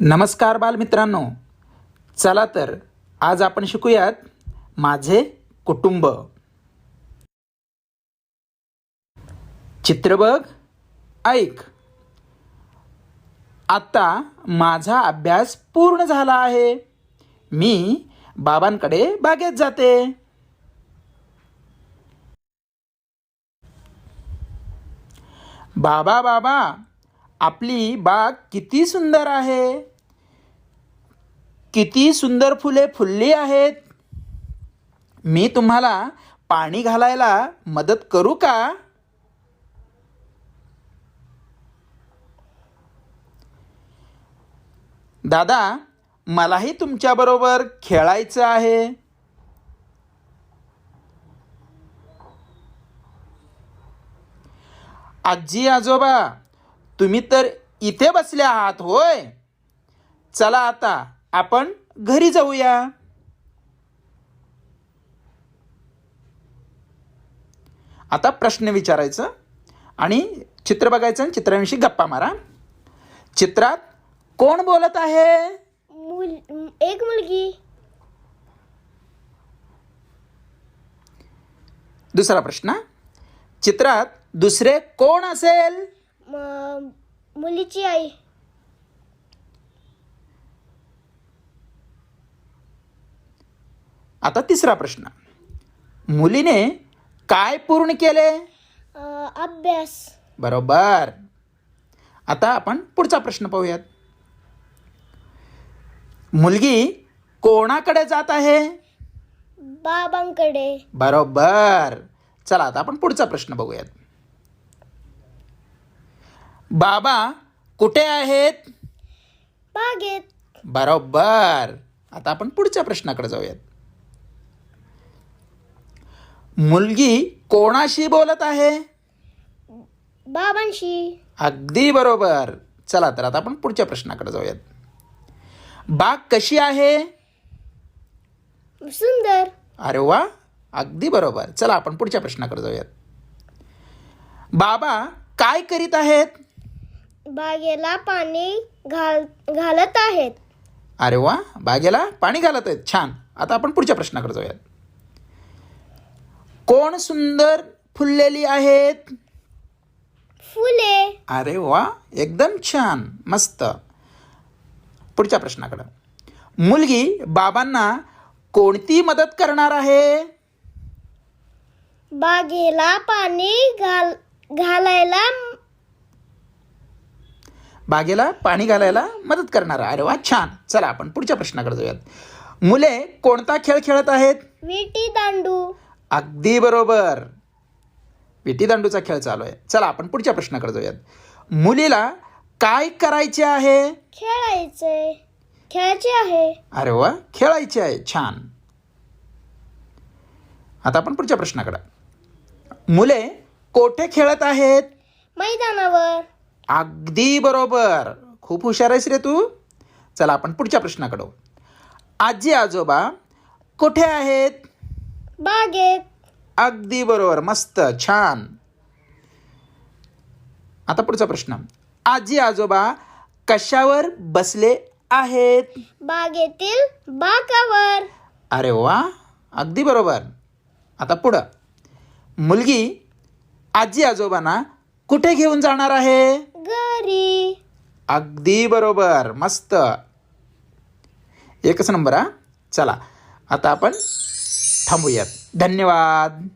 नमस्कार बालमित्रांनो. चला तर आज आपण शिकूयात माझे कुटुंब. चित्र बघ ऐक. आता माझा अभ्यास पूर्ण झाला आहे. मी बाबांकडे बागेत जाते. बाबा बाबा आपली बाग किती सुंदर आहे? किती सुंदर फुले फुलली आहेत? मी तुम्हाला पाणी घालायला मदत करू का? दादा मलाही तुमच्याबरोबर खेळायचं आहे. आजी आजोबा तुम्ही तर इथे बसले आहात होय? चला आता आपण घरी जाऊया. आता प्रश्न विचारायचं आणि चित्र बघायचं आणि चित्राविषयी गप्पा मारा. चित्रात कोण बोलत आहे? मुल एक मुलगी. दुसरा प्रश्न. चित्रात दुसरे कोण असेल? मुलीची आई. आता तिसरा प्रश्न. मुलीने काय पूर्ण केले? अभ्यास. बरोबर. आता आपण पुढचा प्रश्न पाहूयात. मुलगी कोणाकडे जात आहे? बाबांकडे. बरोबर. चला आता आपण पुढचा प्रश्न बघूयात. बाबा कुठे आहेत? बागेत. बरोबर. आता आपण पुढच्या प्रश्नाकडे जाऊयात. मुलगी कोणाशी बोलत आहे? बाबांशी. अगदी बरोबर. चला तर आता आपण पुढच्या प्रश्नाकडे जाऊयात. बाग कशी आहे? सुंदर. अरे वा अगदी बरोबर. चला आपण पुढच्या प्रश्नाकडे जाऊयात. बाबा काय करीत आहेत? बागेला पाणी घाल घालत आहेत. अरे वा बागेला पाणी घालत आहेत. छान. आता आपण पुढच्या प्रश्नाकडे जाऊयात. कोण सुंदर फुललेली आहेत? फुले. अरे वा एकदम छान. मस्त. पुढच्या प्रश्नाकडं. मुलगी बाबांना कोणती मदत करणार आहे? बागेला पाणी घाल घालायला बागेला पाणी घालायला मदत करणार. अरे वा छान. चला आपण पुढच्या प्रश्नाकडे जाऊयात. मुले कोणता खेळ खेळत आहेत? विटी दांडू. अगदी बरोबर. विटी दांडूचा खेळ चालू आहे. चला आपण पुढच्या प्रश्नाकडे जाऊयात. मुलीला काय करायचे आहे? खेळायचे. खेळायचे आहे. अरे वा खेळायचे आहे. छान. आता आपण पुढच्या प्रश्नाकडे. मुले कोठे खेळत आहेत? मैदानावर. अगदी बरोबर. खूप हुशार आहेस रे तू. चला आपण पुढच्या प्रश्नाकडे. आजी आजोबा कुठे आहेत? बागेत. अगदी बरोबर. मस्त छान. आता पुढचा प्रश्न. आजी आजोबा कशावर बसले आहेत? बागेतील बाकावर. अरे वा अगदी बरोबर. आता पुढं. मुलगी आजी आजोबांना कुठे घेऊन जाणार आहे? घरी. अगदी बरोबर. मस्त. एकच नंबर हा. चला. आता आपण थांबूयात. धन्यवाद.